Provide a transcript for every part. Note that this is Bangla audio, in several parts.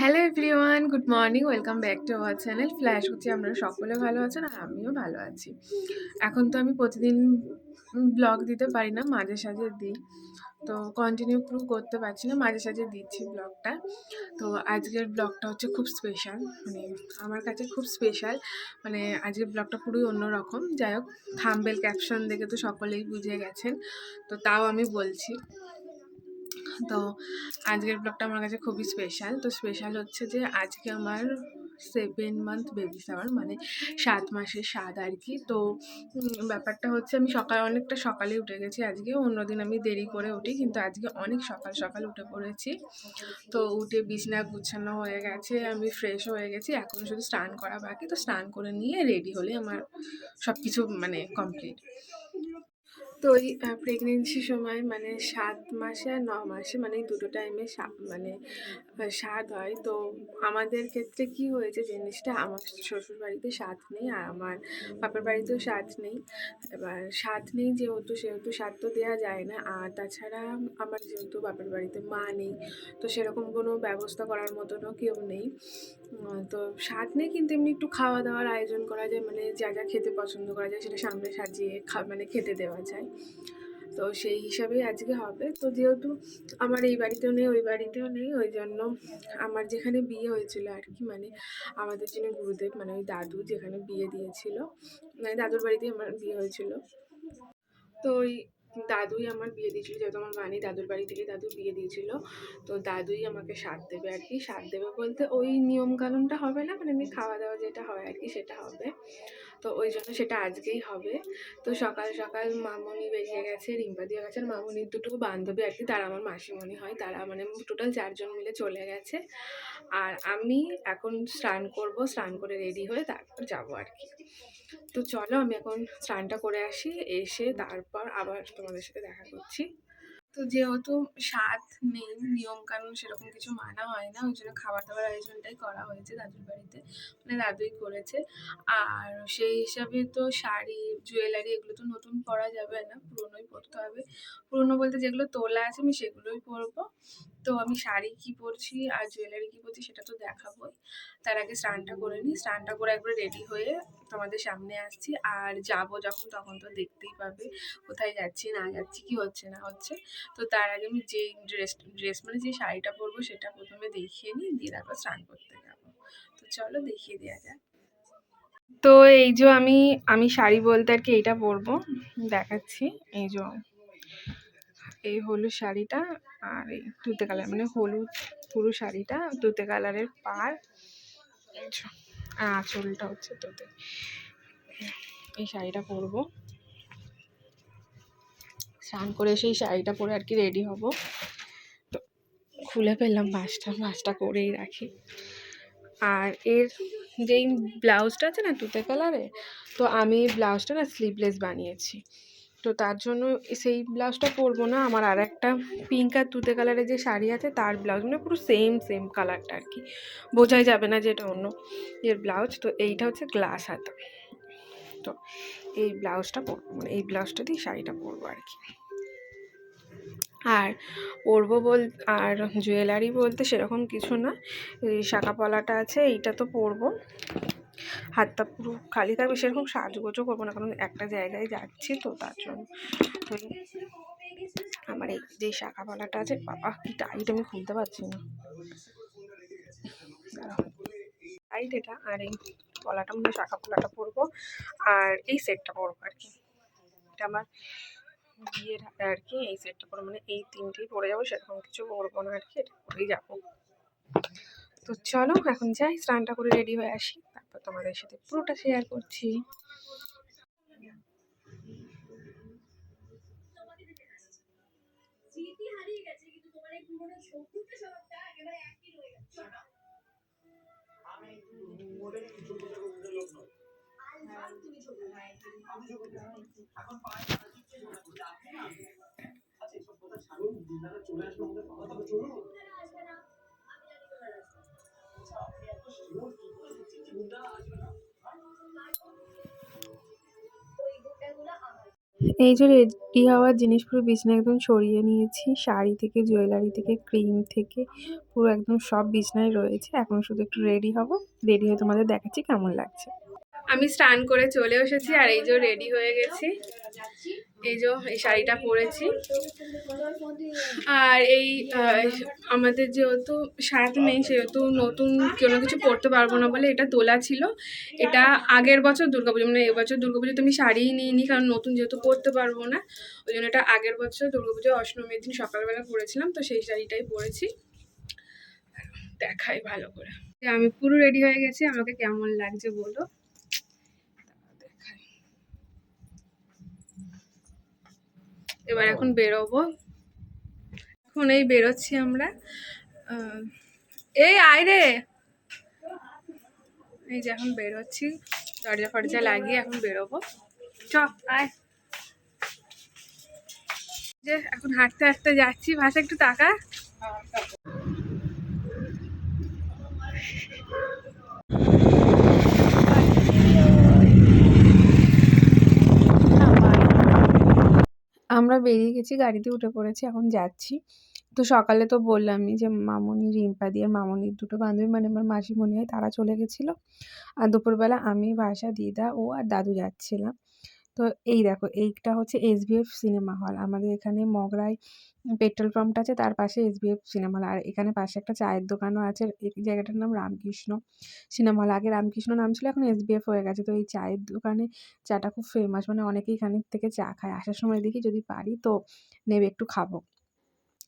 Hello everyone good morning welcome back to our channel flash হচ্ছে আপনারা সকলে ভালো আছেন আর আমিও ভালো আছি। এখন তো আমি প্রতিদিন ব্লগ দিতে পারি না, মাঝে সাঝে দিই। তো কন্টিনিউ পুরো করতে পারছি না, মাঝে সাঝে দিচ্ছি ব্লগটা তো আজকের ব্লগটা হচ্ছে খুব স্পেশাল মানে আমার কাছে খুব স্পেশাল মানে আজকের ব্লগটা পুরোই অন্যরকম। যাই হোক থাম্বেল ক্যাপশন দেখে তো সকলেই বুঝে গেছেন। তো তাও আমি বলছি। তো আজকের ব্লগটা আমার কাছে খুবই স্পেশাল তো স্পেশাল হচ্ছে যে আজকে আমার সেভেন মান্থ বেবি সাওয়ার মানে সাত মাসের স্বাদ আর কি। তো ব্যাপারটা হচ্ছে আমি সকাল, অনেকটা সকালে উঠে গেছি আজকে, অন্যদিন আমি দেরি করে উঠি, কিন্তু আজকে অনেক সকাল সকাল উঠে পড়েছি। তো উঠে বিছনা গুছানো হয়ে গেছে, আমি ফ্রেশ হয়ে গেছি, এখন শুধু স্নান করা বাকি। তো স্নান করে নিয়ে রেডি হলে আমার সব কিছু মানে কমপ্লিট তো ওই প্রেগনেন্সির সময় মানে সাত মাসে আর ন মাসে মানে দুটো টাইমে মানে স্বাদ হয়। তো আমাদের ক্ষেত্রে কি হয়েছে জিনিসটা, আমার শ্বশুর বাড়িতে স্বাদ নেই, আর আমার বাপের বাড়িতেও স্বাদ নেই। এবার স্বাদ নেই যেহেতু, সেহেতু স্বাদ তো দেওয়া যায় না। আর তাছাড়া আমার যেহেতু বাপের বাড়িতে মা নেই, তো সেরকম কোনো ব্যবস্থা করার মতনও কেউ নেই। তো স্বাদ নেই কিন্তু এমনি একটু খাওয়া দাওয়ার আয়োজন করা যায় মানে যা যা খেতে পছন্দ করা যায় সেটা সামনে সাজিয়ে খা মানে খেতে দেওয়া যায়। তো সেই হিসাবেই আজকে হবে। তো যেহেতু আমার এই বাড়িতেও নেই, ওই বাড়িতেও নেই, ওই জন্য আমার যেখানে বিয়ে হয়েছিল আর কি মানে আমাদের যিনি গুরুদেব মানে ওই দাদু যেখানে বিয়ে দিয়েছিল মানে দাদুর বাড়িতেই আমার বিয়ে হয়েছিল। তো ওই দাদুই আমার বিয়ে দিয়েছিল, যেহেতু আমার মানি দাদুর বাড়ি থেকে দাদু বিয়ে দিয়েছিল, তো দাদুই আমাকে সাথ দেবে আর কি। সাথ দেবে বলতে ওই নিয়ম কানুনটা হবে না মানে এমনি খাওয়া দাওয়া যেটা হয় আর কি সেটা হবে। তো ওই জন্য সেটা আজকেই হবে। তো সকাল সকাল মামনি বেরিয়ে গেছে, রিম্পা দিয়ে গেছে, আর মামনির দুটো বান্ধবী আর কি, তারা আমার মাসিমণি হয়, তারা মানে টোটাল চারজন মিলে চলে গেছে। আর আমি এখন স্নান করব, স্নান করে রেডি হয়ে তারপর যাব আর কি। তো চলো আমি এখন স্নানটা করে আসি এসে তারপর আবার তোমাদের সাথে দেখা করছি। তো যেহেতু স্বাদ নেই নিয়ম কানুন সেরকম কিছু মানা হয় না, ওই জন্য খাবার দাবার আয়োজনটাই করা হয়েছে দাদুর বাড়িতে। মানে দাদুই করেছে। আর সেই হিসাবে তো শাড়ি, জুয়েলারি এগুলো তো নতুন পরা যাবে না, পুরনোই পরতে হবে। পুরনো বলতে যেগুলো তোলা আছে আমি সেগুলোই পরবো। তো আমি শাড়ি কি পরছি আর জুয়েলারি কি পরছি সেটা তো দেখাবোই। তার আগে স্নানটা করে নিই, স্নানটা করে একবার রেডি হয়ে তোমাদের সামনে আসছি। আর যাব যখন তখন তো দেখতেই পাবে, কোথায় যাচ্ছি, না যাচ্ছি, কি হচ্ছে, না হচ্ছে। তো তার আগে আমি যে ড্রেস ড্রেস মানে যে শাড়িটা পরবো সেটা প্রথমে দেখিয়ে নিই, দিয়ে তারপর স্নান করতে যাব। তো চলো দেখিয়ে দেওয়া যাক। তো এই যে আমি আমি শাড়ি বলতে আর কি এইটা পরবো, দেখাচ্ছি। এই যে এই হলুদ শাড়িটা আর এই তুতে কালার মানে হলুদ পুরো শাড়িটা, তুতে কালারের পার আর আঁচলটা হচ্ছে তোতে। এই শাড়িটা পরবো। স্নান করে সেই শাড়িটা পরে আর কি রেডি হব। তো খুলে ফেললাম বাসটা বাসটা করেই রাখি। আর এর যেই ব্লাউজটা আছে না তুতে কালারে তো আমি ব্লাউজটা না স্লিভলেস বানিয়েছি। তো তার জন্য সেই ব্লাউজটা পরবো না, আমার আর একটা পিঙ্ক আর তুতে কালারের যে শাড়ি আছে, তার ব্লাউজ মানে পুরো সেম সেম কালারটা আর কি। বোঝাই যাবে না যে এটা অন্য এর ব্লাউজ, তো এইটা হচ্ছে গ্লাস হাতা। তো এই ব্লাউজটা পরবো মানে এই ব্লাউজটা দিয়ে শাড়িটা পরবো আর কি। আর পরবো বল, আর জুয়েলারি বলতে সেরকম কিছু না। এই শাঁখা পলাটা আছে, এইটা তো পরবো। হাতটা পুরো খালি থাকবে, সেরকম সাজগোজও করব না, কারণ একটা জায়গায় যাচ্ছি তো তার জন্য। আমার এই যে শাঁখা পলাটা আছে, বাবা, কি টাইট আমি খুলতে পারছি না। টাইট এটা, আর এই পলাটা মানে শাঁখা পলাটা পরবো, আর এই সেটটা পরবো আর কি। এটা আমার বিয়ের হাতে আর কি এই সেটটা পরে মানে এই তিনটেই পরে যাব সেরকম কিছু পরবো না আর কি এটা পরেই যাব। তো চলো এখন যাই স্নানটা করে রেডি হয়ে আসি তারপর তোমাদের সাথে পুরোটা শেয়ার করছি। একেবারে এই যে রেডি হওয়ার জিনিস পুরো বিছানা একদম সরিয়ে নিয়েছি, শাড়ি থেকে, জুয়েলারি থেকে, ক্রিম থেকে, পুরো একদম সব বিছনায় রয়েছে। এখন শুধু একটু রেডি হব। রেডি হয়ে তোমাদের দেখাচ্ছি কেমন লাগছে। আমি স্নান করে চলে এসেছি আর এই যে রেডি হয়ে গেছি। এই যে এই শাড়িটা পরেছি। আর এই আমাদের যেহেতু সাত নেই, সেহেতু নতুন কোনো কিছু পরতে পারব না বলে এটা তোলা ছিল। এটা আগের বছর দুর্গাপুজো মানে এবছর দুর্গাপুজোতে আমি শাড়িই নিইনি, কারণ নতুন যেহেতু পরতে পারব না, ওই জন্য এটা আগের বছর দুর্গাপুজো অষ্টমীর দিন সকালবেলা পরেছিলাম, তো সেই শাড়িটাই পরেছি। দেখাই ভালো করে। আমি পুরো রেডি হয়ে গেছি, আমাকে কেমন লাগছে বলো? এবার এখন বেরোবো। এখন এই বেরোচ্ছি আমরা। এই আয় রে। এই যে এখন বেরোচ্ছি। দরজা ফরজা লাগিয়ে এখন বেরোবো। চ আয়। যে এখন হাঁটতে হাঁটতে যাচ্ছি। ভাষা একটু টাকা আমরা বেরিয়ে গেছি, গাড়িতে উঠে পড়েছি, এখন যাচ্ছি। তো সকালে তো বললামই যে মামনি, রিম্পা দিয়ে মামনির দুটো বান্ধবী মানে আমার মাসিমণি হয়, তারা চলে গেছিল। আর দুপুরবেলা আমি, বাসা, দিদা, ও আর দাদু যাচ্ছিলাম। তো এই দেখো, এইটা হচ্ছে এসবিএফ সিনেমা হল আমাদের এখানে মগরায় পেট্রোল পাম্পটা আছে, তার পাশে এসবিএফ সিনেমা হল আর এখানে পাশে একটা চায়ের দোকানও আছে, এই জায়গাটার নাম রামকৃষ্ণ সিনেমা হল আগে রামকৃষ্ণ নাম ছিল, এখন এসবিএফ হয়ে গেছে। তো এই চায়ের দোকানে চাটা খুব ফেমাস মানে অনেকেই এখান থেকে চা খায়। আসার সময় দেখি যদি পারি তো নেবে, একটু খাব।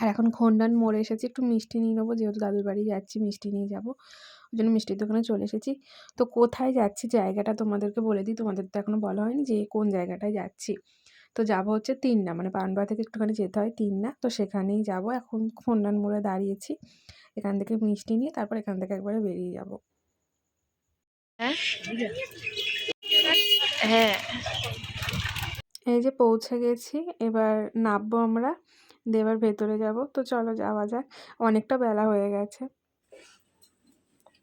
আর এখন খন্ডান মোড়ে এসেছি, একটু মিষ্টি নিয়ে নেব, যেহেতু দাদুর বাড়ি যাচ্ছি, মিষ্টি নিয়ে যাব। ওই জন্য মিষ্টির দোকানে চলে এসেছি। তো কোথায় যাচ্ছি জায়গাটা তোমাদেরকে বলে দিই। তোমাদের তো এখনও বলা হয়নি যে কোন জায়গাটায় যাচ্ছি। তো যাব হচ্ছে তিননা মানে পানবা থেকে একটুখানি যেতে হয় তিননা। তো সেখানেই যাব। এখন খন্ডান মোড়ে দাঁড়িয়েছি। এখান থেকে মিষ্টি নিয়ে তারপর এখান থেকে একবারে বেরিয়ে যাব। হ্যাঁ। এই যে পৌঁছে গেছি। এবার নামবো আমরা। দেবার ভেতরে যাব। তো চলো যাওয়া যাক। অনেকটা বেলা হয়ে গেছে।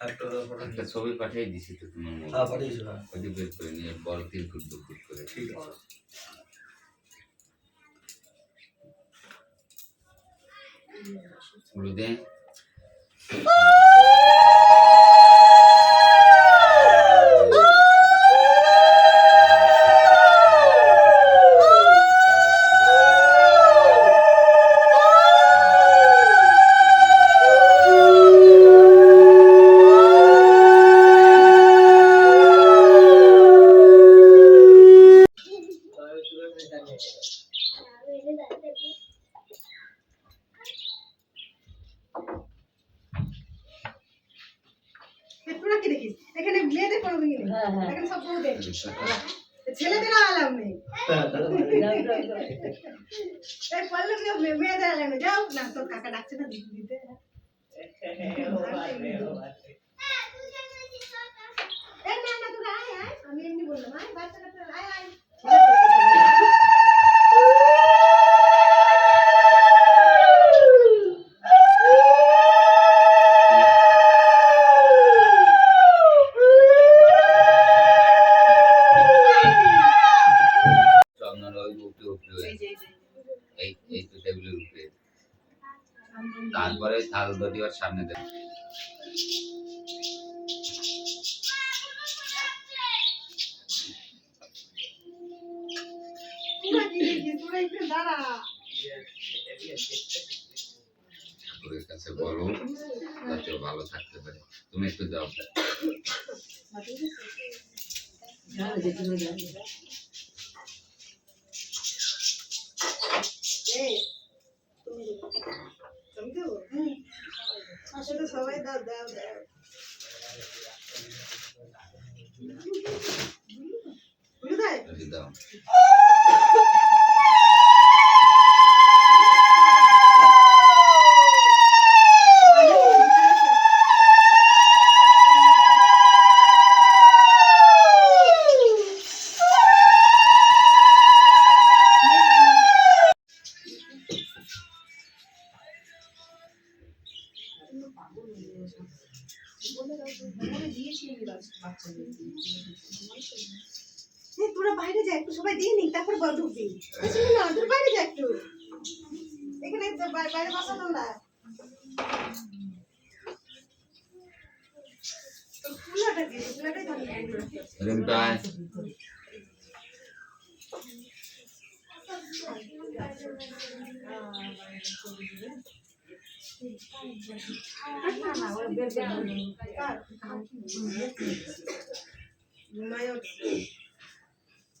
একটা ছবি পাঠিয়ে দিছি তো তোমার হ্যাঁ। হ্যাঁ ওই বের করে নিয়ে বল তিন ফুট দু ফুট করে ঠিক আছে। উড়ে দে তোরা কি দেখিস এখানে মেয়েদের কোনো ইয়ে নেই এখানে সব বউদের ছেলেদের আলাম নেই এই পল্লবী মে- মেয়েদের আলাম নেই যাও না তোর কাকা ডাকছে না দিদি দিতে এই না না তোরা আয় আয় আমি এমনি বললাম আয় বাচ্চা কাচ্চা আয় আয় আপনার ওই উপরে উপরে এই এই তো টেবিলের উপরে তারপরে থাল দটি ওর সামনে দেন। ঠাকুরের কাছে বলো যাতে ভালো থাকতে পারে। তুমি একটু যাও। তুমি আসলে সবাই দাও দাও দাও। দাও। তোরা বাইরে যা একটু সবাই দিয়ে নি তারপর বল ঢুকবি। না তোরা বাইরে যা একটু। এখানে বাইরে বসা তোমরা তো ফুলাটা কি ফুলাটাই ধরে রিমটায়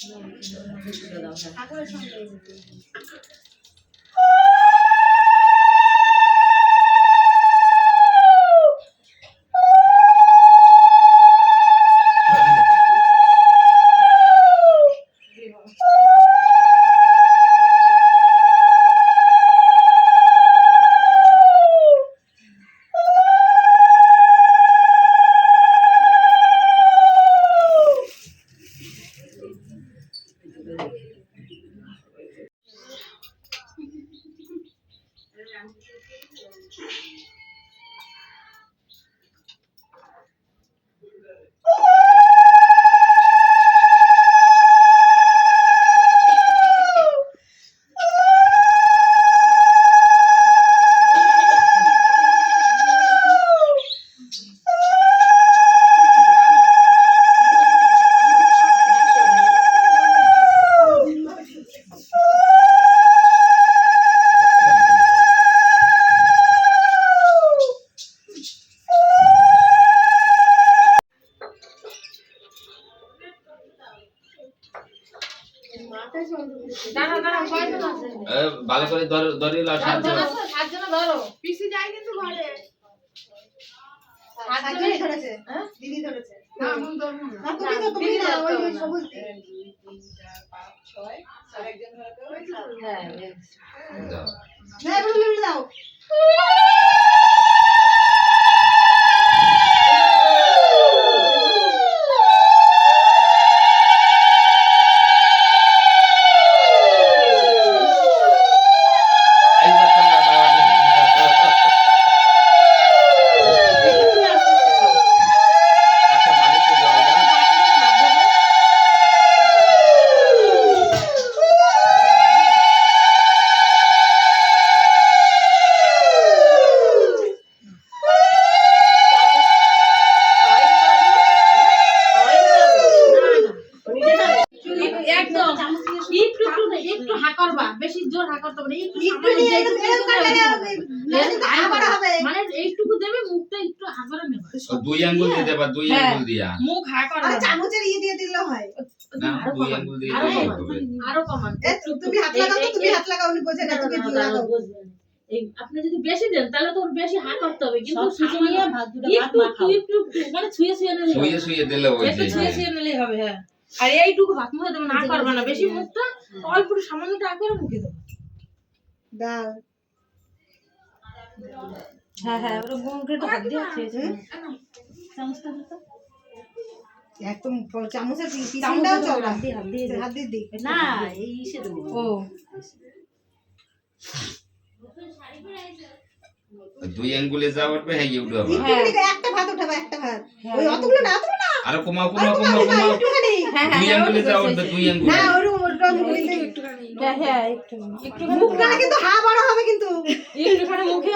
এ, করে। ধরে ধরে পিসি যায় কিন্তু ঘরে। সাতজনই ধরেছে। দিদি ধরেছে। না তুমি তো তুমি না ওই সবুজ দিদি। দাও। দুই আঙ্গুল দিয়ে দেবা দুই হ্যাঁ। আঙ্গুল দিয়া। মুখ হা চামচের ইয়ে দিয়ে দিলে হয়। না দুই আঙ্গুল দিয়ে আরও কমান, হবে। আরও কমান। এ, তুমি হাত লাগাও তুমি হাত লাগাও উনি বোঝে না তুমি তুমি লাগাও আপনি যদি বেশি দেন তাহলে তো ওর বেশি হা করতে হবে। কিন্তু সব সামান্য ভাত দুটো ভাত একটু মাখাও। একটু একটু মানে ছুঁয়ে ছুঁয়ে নিলে হবে। দিলে ওই একটু ছুঁয়ে ছুঁয়ে নিলেই হবে হ্যাঁ। আর এইটুকু ভাত মুখে দেবে না করবে না। বেশি মুখটা অল্প সামান্যটা আগে মুখে দেবে। দাও। হ্যাঁ হ্যাঁ ওরা মুখে একটু হাত দিয়ে খেয়েছে। চামচটা হাতে একদম চামচের পিছনটাও চওড়া হাত দিয়ে হাত দিয়ে দে। হাত দিয়ে দিই। না এই ইসে দেবো। ও। দুই আঙ্গুলে যা উঠবে হ্যাঁ ইউটিউব একটা ভাত উঠাবো একটা ভাত। ওই অতগুলো না অতগুলো না। আরও কমাও কমাও কমাও কমাও হ্যাঁ দুই আঙ্গুলে যা উঠবে দুই আঙ্গুলে। না ওরকম ওরকম একটুখানি হ্যাঁ হ্যাঁ একটু। একটু মুখটা কিন্তু হা বড় হবে কিন্তু। একটুখানি মুখে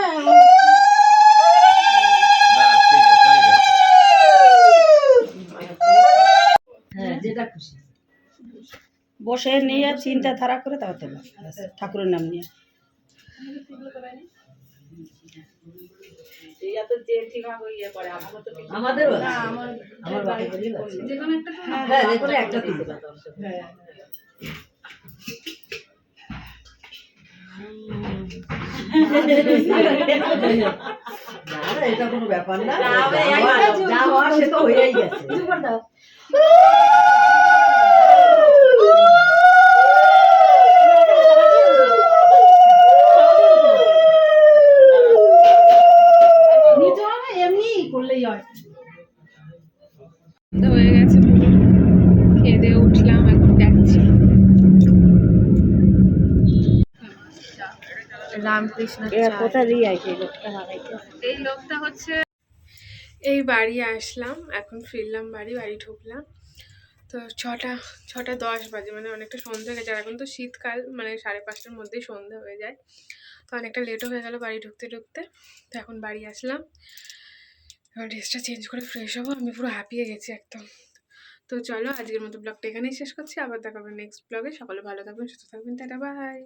বসে নিয়ে চিন্তা ধারা করে তারপর দেবো। ঠাকুরের নাম নিয়ে। আমাদের একটা এটা কোনো ব্যাপার না। যা হওয়ার- সে তো হয়েই গেছে নিতে হবে এমনি করলেই হয় তো হয়ে গেছে পুরো খেয়ে দিয়ে উঠলাম এখন যাচ্ছি রামকৃষ্ণ কোথা দিয়ে আসে লোকটা এই লোকটা হচ্ছে এই বাড়ি আসলাম এখন ফিরলাম বাড়ি বাড়ি ঢুকলাম। তো ছটা ছটা দশ বাজে মানে অনেকটা সন্ধ্যা হয়ে গেছে। আর এখন তো শীতকাল মানে সাড়ে পাঁচটার মধ্যেই সন্ধ্যা হয়ে যায়। তো অনেকটা লেটও হয়ে গেল বাড়ি ঢুকতে ঢুকতে। তো এখন বাড়ি আসলাম। এবার ড্রেসটা চেঞ্জ করে ফ্রেশ হব। আমি পুরো হাঁপিয়ে গেছি একদম। তো চলো আজকের মতো ব্লগটা এখানেই শেষ করছি। আবার দেখা হবে নেক্সট ব্লগে সকলে ভালো থাকবেন সুস্থ থাকবেন। Tata bye